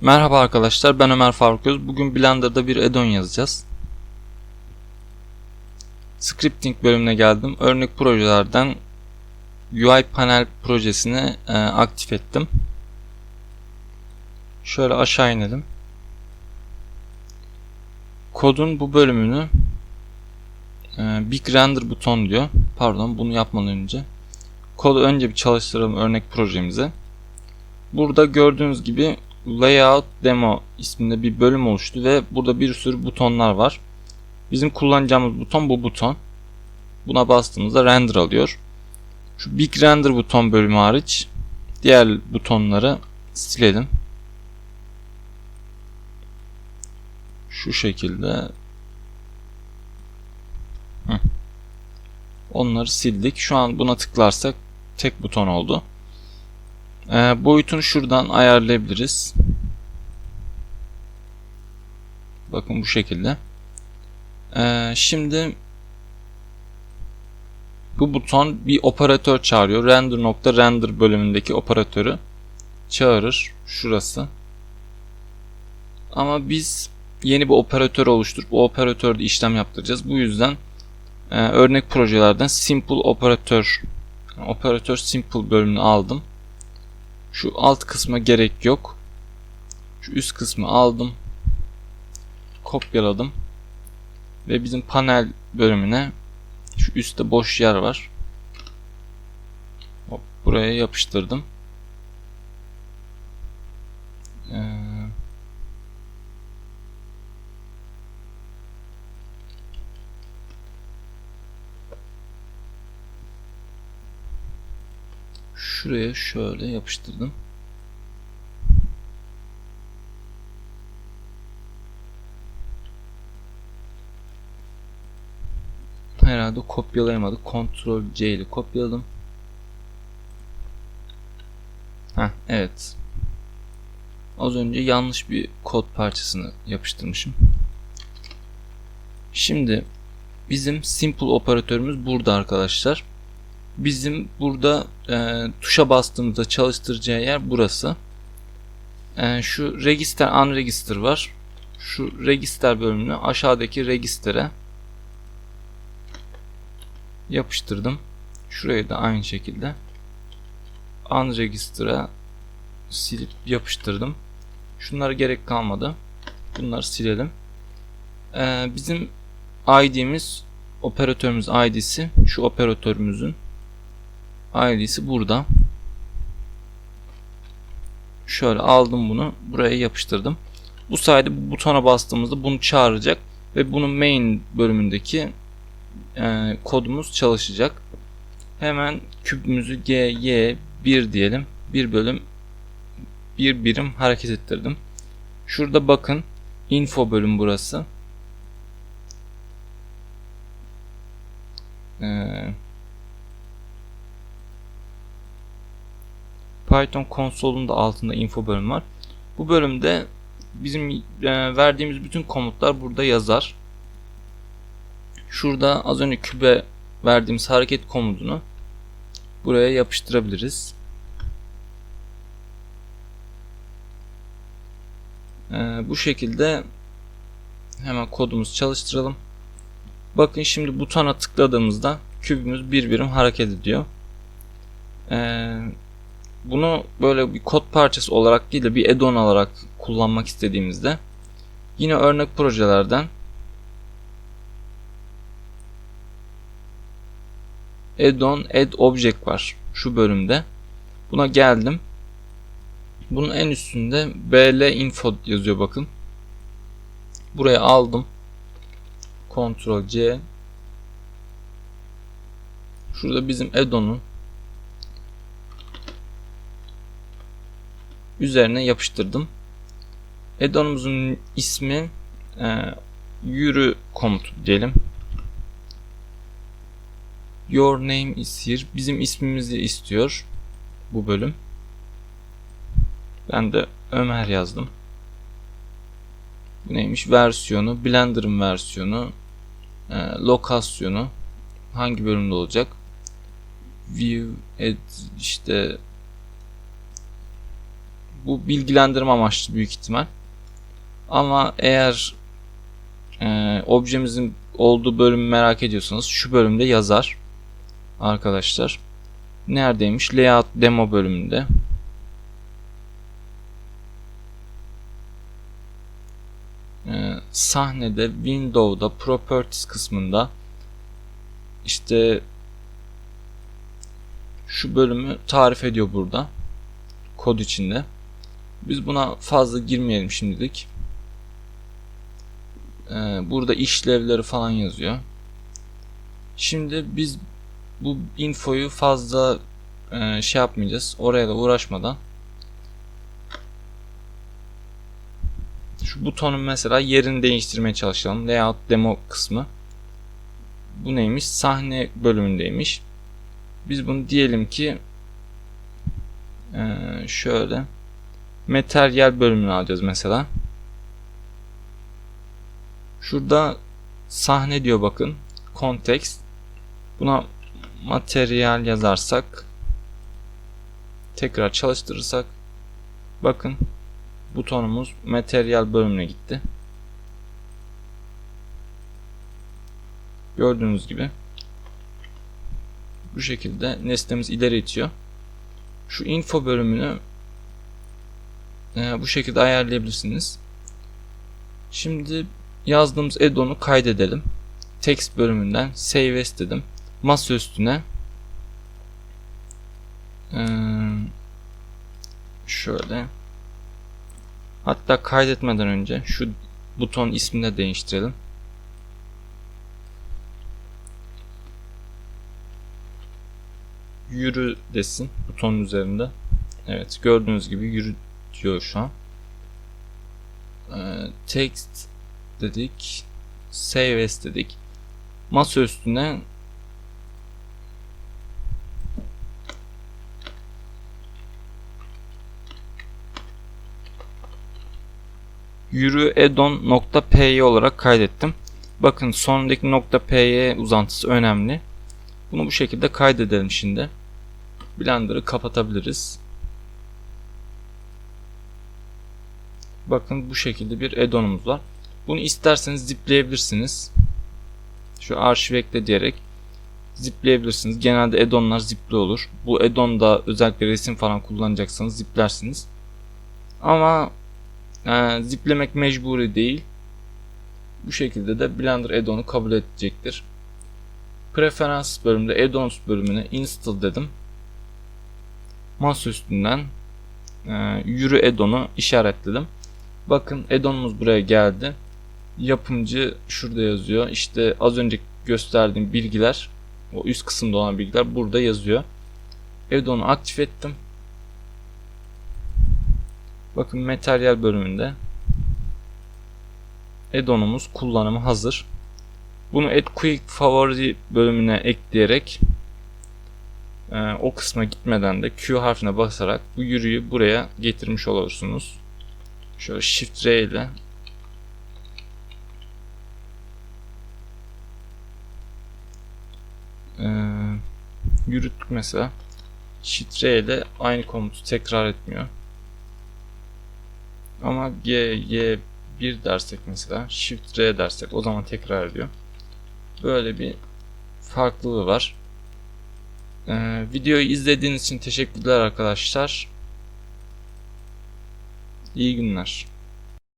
Merhaba arkadaşlar ben Ömer Faruk Öz. Bugün Blender'da bir add-on yazacağız. Scripting bölümüne geldim. Örnek projelerden UI panel projesini e, aktif ettim. Şöyle aşağı inelim. Kodun bu bölümünü e, Big Render buton diyor. Pardon bunu yapmadan önce. Kodu önce bir çalıştıralım örnek projemize. Burada gördüğünüz gibi Layout Demo isminde bir bölüm oluştu ve burada bir sürü butonlar var. Bizim kullanacağımız buton bu buton. Buna bastığımızda render alıyor. Şu Big Render buton bölümü hariç diğer butonları silelim. Şu şekilde. Onları sildik. Şu an buna tıklarsak tek buton oldu. E, boyutunu şuradan ayarlayabiliriz. Bakın bu şekilde. E, şimdi bu buton bir operatör çağırıyor. Render nokta render bölümündeki operatörü çağırır. Şurası. Ama biz yeni bir operatör oluşturup o operatörde işlem yaptıracağız. Bu yüzden e, örnek projelerden simple operatör operatör simple bölümünü aldım. Şu alt kısma gerek yok. Şu üst kısmı aldım. Kopyaladım. Ve bizim panel bölümüne şu üstte boş yer var. Hop, buraya yapıştırdım. Ee, şuraya şöyle yapıştırdım. Herhalde kopyalayamadık. Ctrl C ile kopyaladım. Heh, evet. Az önce yanlış bir kod parçasını yapıştırmışım. Şimdi bizim simple operatörümüz burada arkadaşlar. Bizim burada e, tuşa bastığımızda çalıştıracağı yer burası. E, şu register unregister var. Şu register bölümünü aşağıdaki register'e yapıştırdım. Şurayı da aynı şekilde unregister'a silip yapıştırdım. Şunlara gerek kalmadı. Bunları silelim. Ee, bizim ID'miz operatörümüz ID'si şu operatörümüzün ID'si burada. Şöyle aldım bunu buraya yapıştırdım. Bu sayede bu butona bastığımızda bunu çağıracak ve bunun main bölümündeki e, kodumuz çalışacak. Hemen kübümüzü GY1 diyelim. Bir bölüm bir birim hareket ettirdim. Şurada bakın info bölüm burası. Ee, Python konsolunun da altında info bölüm var. Bu bölümde bizim e, verdiğimiz bütün komutlar burada yazar. Şurada az önce kübe verdiğimiz hareket komutunu buraya yapıştırabiliriz. Ee, bu şekilde hemen kodumuzu çalıştıralım. Bakın şimdi butona tıkladığımızda kübümüz bir birim hareket ediyor. Ee, bunu böyle bir kod parçası olarak değil de bir add-on olarak kullanmak istediğimizde yine örnek projelerden add-on add object var şu bölümde. Buna geldim. Bunun en üstünde bl info yazıyor bakın. Buraya aldım. Ctrl C. Şurada bizim add-on'un üzerine yapıştırdım. Add-on'umuzun ismi e, yürü komutu diyelim. Your name is here. Bizim ismimizi istiyor bu bölüm. Ben de Ömer yazdım. Bu neymiş? Versiyonu, Blender'ın versiyonu, e, lokasyonu hangi bölümde olacak? View, add, işte Bu bilgilendirme amaçlı büyük ihtimal. Ama eğer e, objemizin olduğu bölümü merak ediyorsanız şu bölümde yazar. Arkadaşlar. Neredeymiş? Layout demo bölümünde. Ee, sahnede Windows'da Properties kısmında işte şu bölümü tarif ediyor burada. Kod içinde. Biz buna fazla girmeyelim şimdilik. Ee, burada işlevleri falan yazıyor. Şimdi biz bu infoyu fazla e, şey yapmayacağız. Oraya da uğraşmadan şu butonun mesela yerini değiştirmeye çalışalım. Layout demo kısmı. Bu neymiş? Sahne bölümündeymiş. Biz bunu diyelim ki e, şöyle materyal bölümünü alacağız mesela. Şurada sahne diyor bakın. Context. Buna materyal yazarsak tekrar çalıştırırsak bakın butonumuz materyal bölümüne gitti. Gördüğünüz gibi bu şekilde nesnemiz ileri itiyor. Şu info bölümünü e, bu şekilde ayarlayabilirsiniz. Şimdi yazdığımız add-on'u kaydedelim. Text bölümünden save as dedim. Masa üstüne e, şöyle hatta kaydetmeden önce şu buton ismini de değiştirelim. Yürü desin butonun üzerinde. Evet gördüğünüz gibi yürü diyor şu an. Ee, text dedik. Save as dedik. Masa üstüne yürü edon.py olarak kaydettim. Bakın sonundaki .py uzantısı önemli. Bunu bu şekilde kaydedelim şimdi. Blender'ı kapatabiliriz. Bakın bu şekilde bir addon'umuz var. Bunu isterseniz zipleyebilirsiniz. Şu arşiv ekle diyerek zipleyebilirsiniz. Genelde addon'lar zipli olur. Bu addon'da özellikle resim falan kullanacaksanız ziplersiniz. Ama e, ziplemek mecburi değil. Bu şekilde de Blender addon'u kabul edecektir. Preferans bölümünde addons bölümüne install dedim. Masa üstünden e, yürü addon'u işaretledim. Bakın addon'umuz buraya geldi. Yapımcı şurada yazıyor. İşte az önce gösterdiğim bilgiler, o üst kısımda olan bilgiler burada yazıyor. Addon'u aktif ettim. Bakın materyal bölümünde addon'umuz kullanımı hazır. Bunu add quick favori bölümüne ekleyerek e, o kısma gitmeden de Q harfine basarak bu yürüyü buraya getirmiş olursunuz. Şöyle Shift R ile e, yürüttük mesela. Shift R ile aynı komutu tekrar etmiyor. Ama G, Y 1 dersek mesela Shift R dersek o zaman tekrar ediyor. Böyle bir farklılığı var. Ee, videoyu izlediğiniz için teşekkürler arkadaşlar. İyi günler.